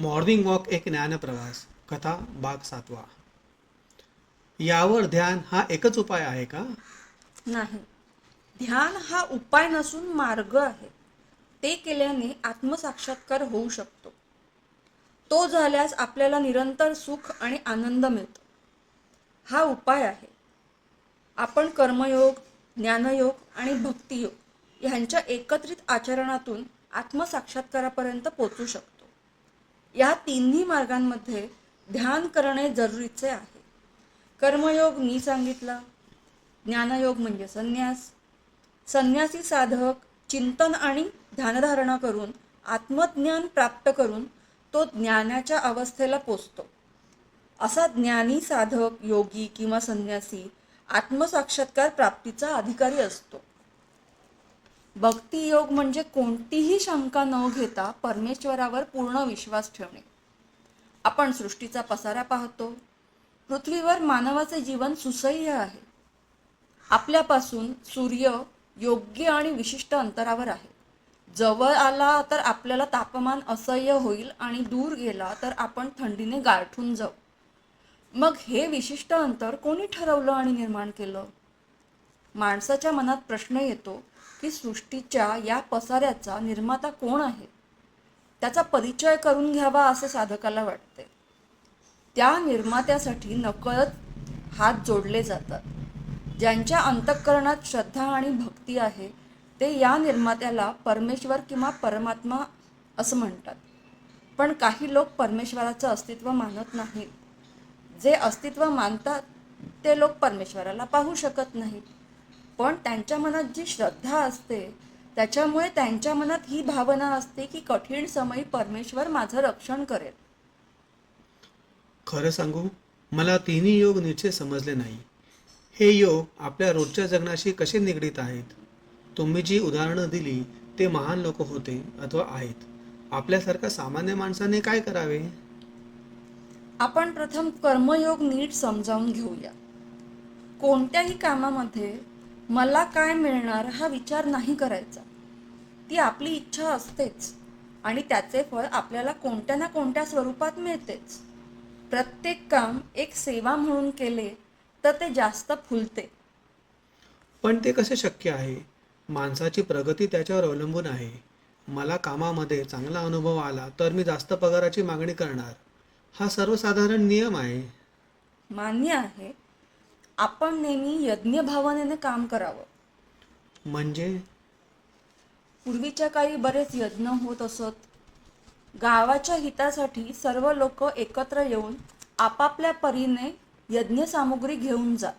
Morning walk एक ज्ञानप्रवास कथा भाग सातवा. यावर ध्यान हा एकच उपाय आहे का? नाही. ध्यान हा उपाय नसून मार्ग आहे. ते केल्याने आत्मसाक्षात्कार होऊ शकतो. तो झाल्यास आपल्याला निरंतर सुख आणि आनंद मिळतो. हा उपाय आहे. आपण कर्मयोग ज्ञानयोग आणि भक्तियोग ह्यांच्या एकत्रित आचरणातून आत्मसाक्षात्कारापर्यंत पोचू शकतो. या तिन्ही मार्गांमध्ये ध्यान करणे जरुरीचे आहे. कर्मयोग मी सांगितला ज्ञानयोग म्हणजे संन्यास. संन्यासी साधक चिंतन आणि ध्यानधारणा करून आत्मज्ञान प्राप्त करून तो ज्ञानाच्या अवस्थेला पोचतो. असा ज्ञानी साधक योगी किंवा संन्यासी आत्मसाक्षात्कार प्राप्तीचा अधिकारी असतो. भक्ती योग म्हणजे कोणतीही शंका न घेता परमेश्वरावर पूर्ण विश्वास ठेवणे. आपण सृष्टीचा पसारा पाहतो. पृथ्वीवर मानवाचे जीवन सुसह्य आहे. आपल्यापासून सूर्य योग्य आणि विशिष्ट अंतरावर आहे. जवळ आला तर आपल्याला तापमान असह्य होईल आणि दूर गेला तर आपण थंडीने गारठून जाऊ. मग हे विशिष्ट अंतर कोणी ठरवलं आणि निर्माण केलं? माणसाच्या मनात प्रश्न येतो की सृष्टीच्या या पसाऱ्याचा निर्माता कोण आहे? त्याचा परिचय करून घ्यावा असे साधकाला वाटते त्या निर्मात्यासाठी नकळत हात जोडले जातात. ज्यांच्या अंतःकरणात श्रद्धा आणि भक्ती आहे ते या निर्मात्याला परमेश्वर किंवा परमात्मा असं म्हणतात. पण काही लोक परमेश्वराचं अस्तित्व मानत नाहीत. जे अस्तित्व मानतात ते लोक परमेश्वराला पाहू शकत नाहीत. पण त्यांच्या मनात जी श्रद्धा असते त्याच्यामुळे त्यांच्या मनात ही भावना असते की कठीण समयी परमेश्वर माझं रक्षण करेल. खरं सांगू मला तिन्ही योग नीटचे समजले नाही. हे योग आपल्या रोजच्या जगण्याशी कसे निगडीत आहेत? तुम्ही जी उदाहरणं दिली ते महान लोक होते अथवा आहेत. आपल्यासारख्या सामान्य माणसाने काय करावे? आपण प्रथम कर्मयोग नीट समजावून घेऊया. कोणत्याही कामामध्ये मला काय मिळणार हा विचार नाही करायचा. ती आपली इच्छा असतेच आणि त्याचे फळ आपल्याला कोणत्या ना कोणत्या स्वरूपात मिळतेच. प्रत्येक काम एक सेवा म्हणून केले तर ते जास्त फुलते. पण ते कसे शक्य आहे? माणसाची प्रगती त्याच्यावर अवलंबून आहे. मला कामामध्ये चांगला अनुभव आला तर मी जास्त पगाराची मागणी करणार. हा सर्वसाधारण नियम आहे. मान्य आहे. आपण नेहमी यज्ञ भावनेने काम करावं. म्हणजे? पूर्वीच्या काळी बरेच यज्ञ होत असत. गावाच्या हितासाठी सर्व लोक एकत्र येऊन आपापल्या परीने यज्ञ सामुग्री घेऊन जात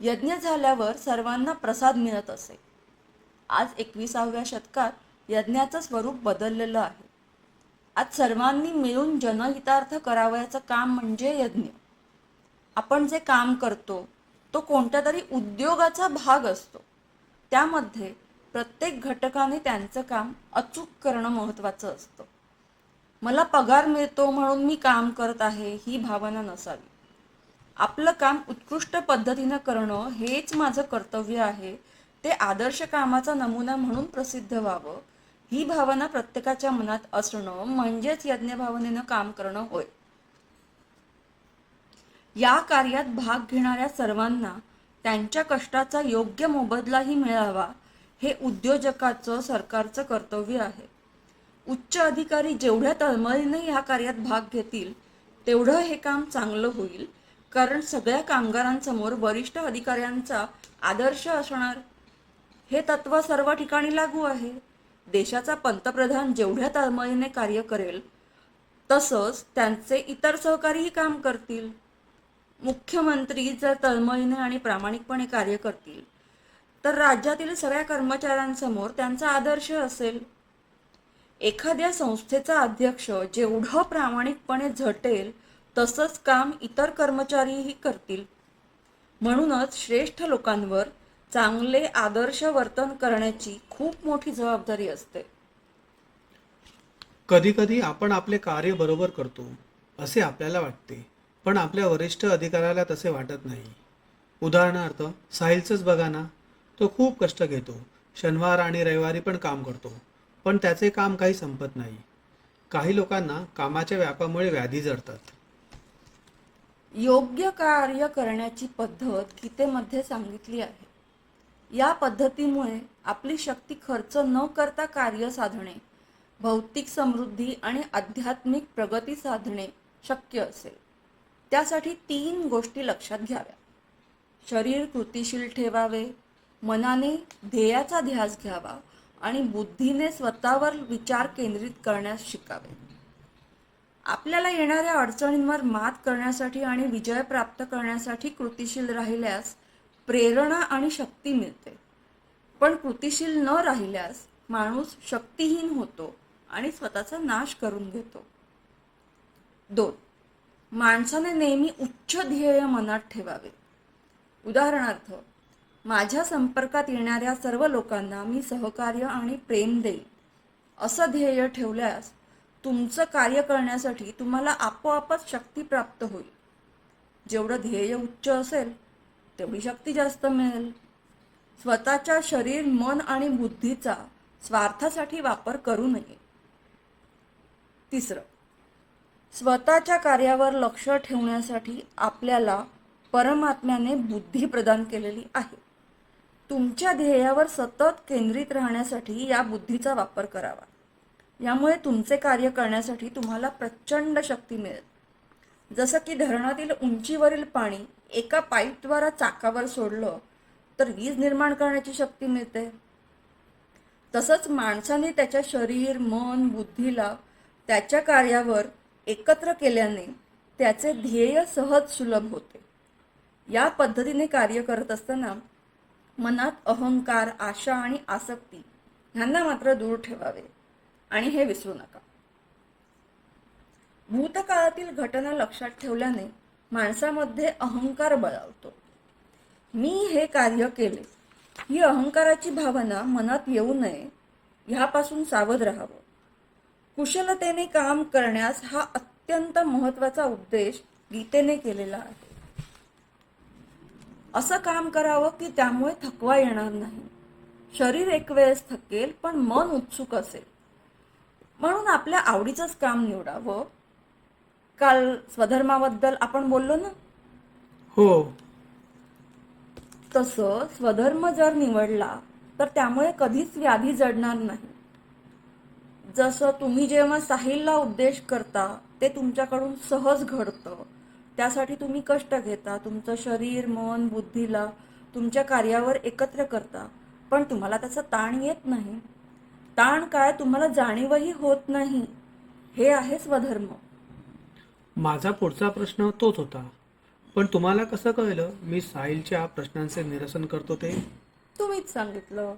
यज्ञ झाल्यावर सर्वांना प्रसाद मिळत असे. आज एकविसाव्या शतकात यज्ञाचं स्वरूप बदललेलं आहे. आज सर्वांनी मिळून जनहितार्थ करावयाचं काम म्हणजे यज्ञ. आपण जे काम करतो तो कोणत्या तरी उद्योगाचा भाग असतो. त्यामध्ये प्रत्येक घटकाने त्यांचं काम अचूक करणं महत्त्वाचं असतं. मला पगार मिळतो म्हणून मी काम करत आहे ही भावना नसावी. आपलं काम उत्कृष्ट पद्धतीनं करणं हेच माझं कर्तव्य आहे. ते आदर्श कामाचा नमुना म्हणून प्रसिद्ध व्हावं ही भावना प्रत्येकाच्या मनात असणं म्हणजेच यज्ञ भावनेनं काम करणं होय. या कार्यात भाग घेणाऱ्या सर्वांना त्यांच्या कष्टाचा योग्य मोबदलाही मिळावा हे उद्योजकाचं सरकारचं कर्तव्य आहे. उच्च अधिकारी जेवढ्या तळमळीने ह्या कार्यात भाग घेतील तेवढं हे काम चांगलं होईल कारण सगळ्या कामगारांसमोर वरिष्ठ अधिकाऱ्यांचा आदर्श असणार. हे तत्व सर्व ठिकाणी लागू आहे. देशाचा पंतप्रधान जेवढ्या तळमळीने कार्य करेल तसंच त्यांचे इतर सहकारीही काम करतील. मुख्यमंत्री जर तळमळीने आणि प्रामाणिकपणे कार्य करतील तर राज्यातील सगळ्या कर्मचाऱ्यांसमोर त्यांचा आदर्श असेल. एखाद्या संस्थेचा अध्यक्ष जेवढं प्रामाणिकपणे झटेल तसंच काम इतर कर्मचारीही करतील. म्हणूनच श्रेष्ठ लोकांवर चांगले आदर्श वर्तन करण्याची खूप मोठी जबाबदारी असते. कधी कधी आपण आपले कार्य बरोबर करतो असे आपल्याला वाटते. पण आपल्या वरिष्ठ अधिकाऱ्याला तसे वाटत नाही. उदाहरणार्थ साहिलचंच बघा ना तो खूप कष्ट घेतो. शनिवार आणि रविवारी पण काम करतो पण त्याचे काम काही संपत नाही. काही लोकांना कामाच्या व्यापामुळे व्याधी जडतात. योग्य कार्य करण्याची पद्धत गीतेमध्ये सांगितली आहे. या पद्धतीमुळे आपली शक्ती खर्च न करता कार्य साधणे भौतिक समृद्धी आणि आध्यात्मिक प्रगती साधणे शक्य असेल. त्यासाठी तीन गोष्टी लक्षात घ्याव्या. शरीर कृतिशील ठेवावे मनाने ध्येयाचा ध्यास घ्यावा आणि बुद्धीने स्वतःवर विचार केंद्रित करण्यास शिकावे. आपल्याला येणाऱ्या अडचणींवर मात करण्यासाठी आणि विजय प्राप्त करण्यासाठी कृतिशील राहिल्यास प्रेरणा आणि शक्ती मिळते. पण कृतिशील न राहिल्यास माणूस शक्तिहीन होतो आणि स्वतःचा नाश करून घेतो. दोन माणसाने नेहमी उच्च ध्येय मनात ठेवावे. उदाहरणार्थ माझ्या संपर्कात येणाऱ्या सर्व लोकांना मी सहकार्य आणि प्रेम देईन. असं ध्येय ठेवल्यास तुमचं कार्य करण्यासाठी तुम्हाला आपोआपच शक्ती प्राप्त होईल. जेवढं ध्येय उच्च असेल तेवढी शक्ती जास्त मिळेल. स्वतःच्या शरीर मन आणि बुद्धीचा स्वार्थासाठी वापर करू नये. तिसरं स्वतःच्या कार्यावर लक्ष ठेवण्यासाठी आपल्याला परमात्म्याने बुद्धी प्रदान केलेली आहे. तुमच्या ध्येयावर सतत केंद्रित राहण्यासाठी या बुद्धीचा वापर करावा. यामुळे तुमचे कार्य करण्यासाठी तुम्हाला प्रचंड शक्ती मिळेल. जसं की धरणातील उंचीवरील पाणी एका पाईपद्वारा चाकावर सोडलं तर वीज निर्माण करण्याची शक्ती मिळते. तसंच माणसाने त्याच्या शरीर मन बुद्धीला त्याच्या कार्यावर एकत्र केल्याने त्याचे ध्येय सहज सुलभ होते. या पद्धतीने कार्य करत असताना मनात अहंकार आशा आणि आसक्ती ह्यांना मात्र दूर ठेवावे आणि हे विसरू नका. भूतकाळातील घटना लक्षात ठेवल्याने माणसामध्ये अहंकार बळावतो. मी हे कार्य केले ही अहंकाराची भावना मनात येऊ नये ह्यापासून सावध राहावं. कुशलतेने काम करण्यास हा अत्यंत महत्त्वाचा उपदेश गीतेने केलेला आहे. असं काम करावं की त्यामुळे थकवा येणार नाही. शरीर एक वेळेस थकेल पण मन उत्सुक असेल. म्हणून आपल्या आवडीचंच काम निवडावं. काल स्वधर्माबद्दल आपण बोललो ना? हो. तसं स्वधर्म जर निवडला तर त्यामुळे कधीच व्याधी जडणार नाही. जसं तुम्ही जेव्हा साहिलला उद्देश करता ते तुमच्याकडून सहज घडतं. त्यासाठी तुम्ही कष्ट घेता तुमचं शरीर मन बुद्धीला तुमच्या कार्यावर एकत्र करता. पण तुम्हाला त्याचा ताण येत नाही. ताण काय? तुम्हाला जाणीवही होत नाही. हे आहे स्वधर्म. माझा पुढचा प्रश्न तोच होता. पण तुम्हाला कसं कळलं? मी साहिलच्या प्रश्नांचे निरसन करतो ते? तुम्हीच सांगितलं.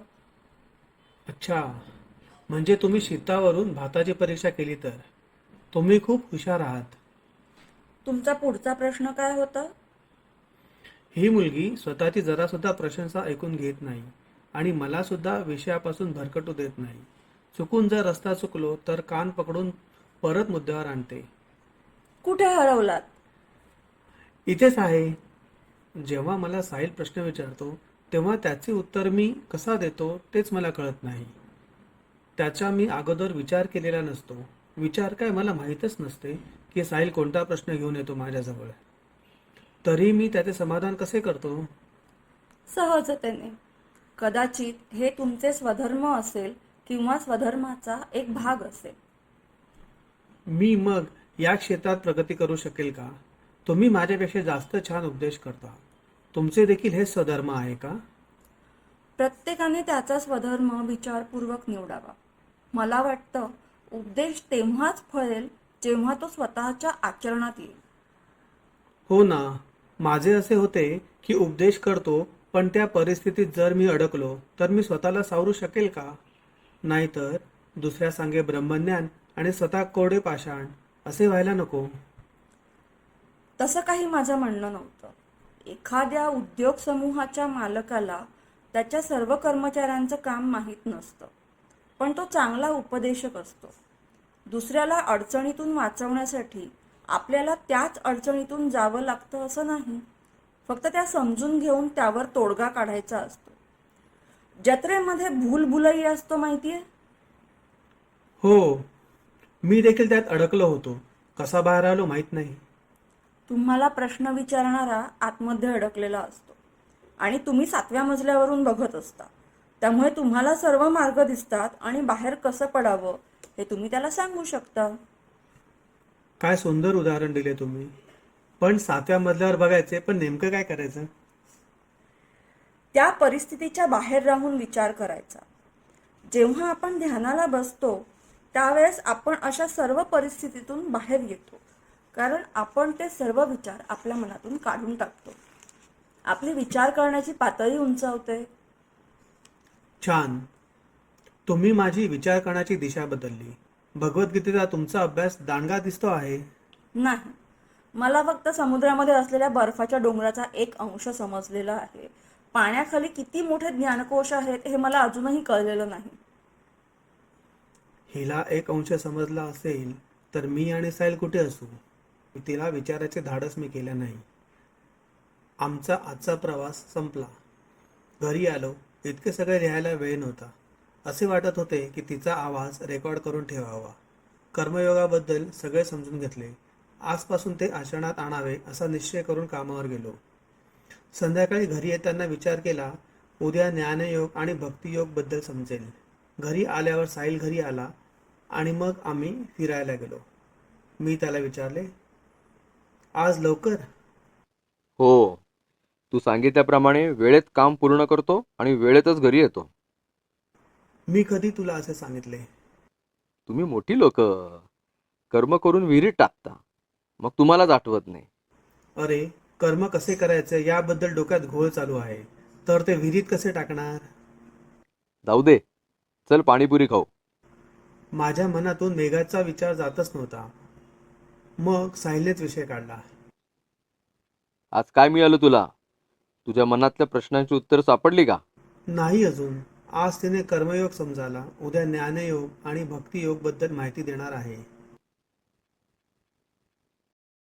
अच्छा. म्हणजे तुम्ही शेतावरून भाताची परीक्षा केली तर? तुम्ही खूप हुशार आहात. तुमचा पुढचा प्रश्न काय होता? ही मुलगी स्वतःची जरासुद्धा प्रशंसा ऐकून घेत नाही आणि मला सुद्धा विषयापासून भरकटू देत नाही. चुकून जर रस्ता चुकलो तर कान पकडून परत मुद्द्यावर आणते. कुठे हरवलात? इथेच आहे जेव्हा मला साहिल प्रश्न विचारतो तेव्हा त्याचे उत्तर मी कसा देतो तेच मला कळत नाही. त्याचा मी अगोदर विचार केलेला नसतो. विचार काय मला माहीतच नसते की साहिल कोणता प्रश्न घेऊन येतो माझ्याजवळ. तरी मी त्याचे समाधान कसे करतो? सहजतेने कदाचित हे तुमचे स्वधर्म असेल किंवा स्वधर्माचा एक भाग असेल. मी मग या क्षेत्रात प्रगती करू शकेल का? तुम्ही माझ्यापेक्षा जास्त छान उपदेश करता. तुमचे देखील हे स्वधर्म आहे का? प्रत्येकाने त्याचा स्वधर्म विचारपूर्वक निवडावा. मला वाटतं उपदेश तेव्हाच फळेल जेव्हा तो स्वतःच्या आचरणात येईल. हो ना. माझे असे होते की उपदेश करतो पण त्या परिस्थितीत जर मी अडकलो तर मी स्वतःला सावरू शकेल का? नाहीतर दुसऱ्या सांगे ब्रह्मज्ञान आणि स्वतः कोरडे पाषाण असे व्हायला नको. तसं काही माझं म्हणणं नव्हतं. एखाद्या उद्योग समूहाच्या मालकाला त्याच्या सर्व कर्मचाऱ्यांचं काम माहीत नसतं. पण तो चांगला उपदेशक असतो. दुसऱ्याला अडचणीतून वाचवण्यासाठी आपल्याला त्याच अडचणीतून जावं लागतं असं नाही. फक्त त्या समजून घेऊन त्यावर तोडगा काढायचा असतो. जत्रेमध्ये भूलभुलई असतो माहितीये? हो. मी देखील त्यात अडकलो होतो. कसा बाहेर आलो माहीत नाही. तुम्हाला प्रश्न विचारणारा आतमध्ये अडकलेला असतो. आणि तुम्ही सातव्या मजल्यावरून बघत असता. त्यामुळे तुम्हाला सर्व मार्ग दिसतात आणि बाहेर कसं पडावं हे तुम्ही त्याला सांगू शकता. काय सुंदर उदाहरण दिले तुम्ही. पण सातव्या मजल्यावर बघायचे पण नेमकं काय करायचं? त्या परिस्थितीच्या बाहेर राहून विचार करायचा. जेव्हा आपण ध्यानाला बसतो त्यावेळेस आपण अशा सर्व परिस्थितीतून बाहेर येतो. कारण आपण ते सर्व विचार आपल्या मनातून काढून टाकतो. आपली विचार करण्याची पातळी उंचावते. छान. तुम्ही माझी विचार करण्याची दिशा बदलली. भगवद्गीतेचा तुमचा अभ्यास दांडगा दिसतो आहे. नाही. मला फक्त समुद्रामध्ये असलेल्या बर्फाच्या डोंगराचा एक अंश समजलेला आहे. पाण्याखाली किती मोठे ज्ञानकोश आहेत हे मला अजूनही कळलेलं नाही. हिला एक अंश समजला असेल तर मी आणि साईल कुठे असू? तिला विचाराचे धाडस मी केले नाही. आमचा आजचा प्रवास संपला. घरी आलो इतके सगळे लिहायला वेळ नव्हता. असे वाटत होते की तिचा आवाज रेकॉर्ड करून ठेवावा. कर्मयोगाबद्दल सगळे समजून घेतले. आजपासून ते आचरणात आणावे असा निश्चय करून कामावर गेलो. संध्याकाळी घरी येताना विचार केला उद्या ज्ञानयोग आणि भक्तियोगबद्दल समजेल. घरी आल्यावर साहिल घरी आला आणि मग आम्ही फिरायला गेलो. मी त्याला विचारले आज लवकर? हो. तू सांगितल्याप्रमाणे वेळेत काम पूर्ण करतो आणि वेळेतच घरी येतो. मी कधी तुला असे सांगितले? तुम्ही मोठी लोक. कर्म करून विहिरीत टाकता. मग तुम्हालाच आठवत नाही. अरे कर्म कसे करायचे याबद्दल डोक्यात घोळ चालू आहे. तर ते विहिरीत कसे टाकणार? जाऊ दे. चल पाणीपुरी खाऊ. माझ्या मनातून मेघाचा विचार जातच नव्हता. मग साहिलनेच विषय काढला. आज काय मिळालं तुला? तुझ्या मनातल्या प्रश्नांची उत्तर सापडली का? नाही अजून. आज तिने कर्मयोग समजाला. उद्या ज्ञानयोग आणि भक्तियोगबद्दल माहिती देणार आहे.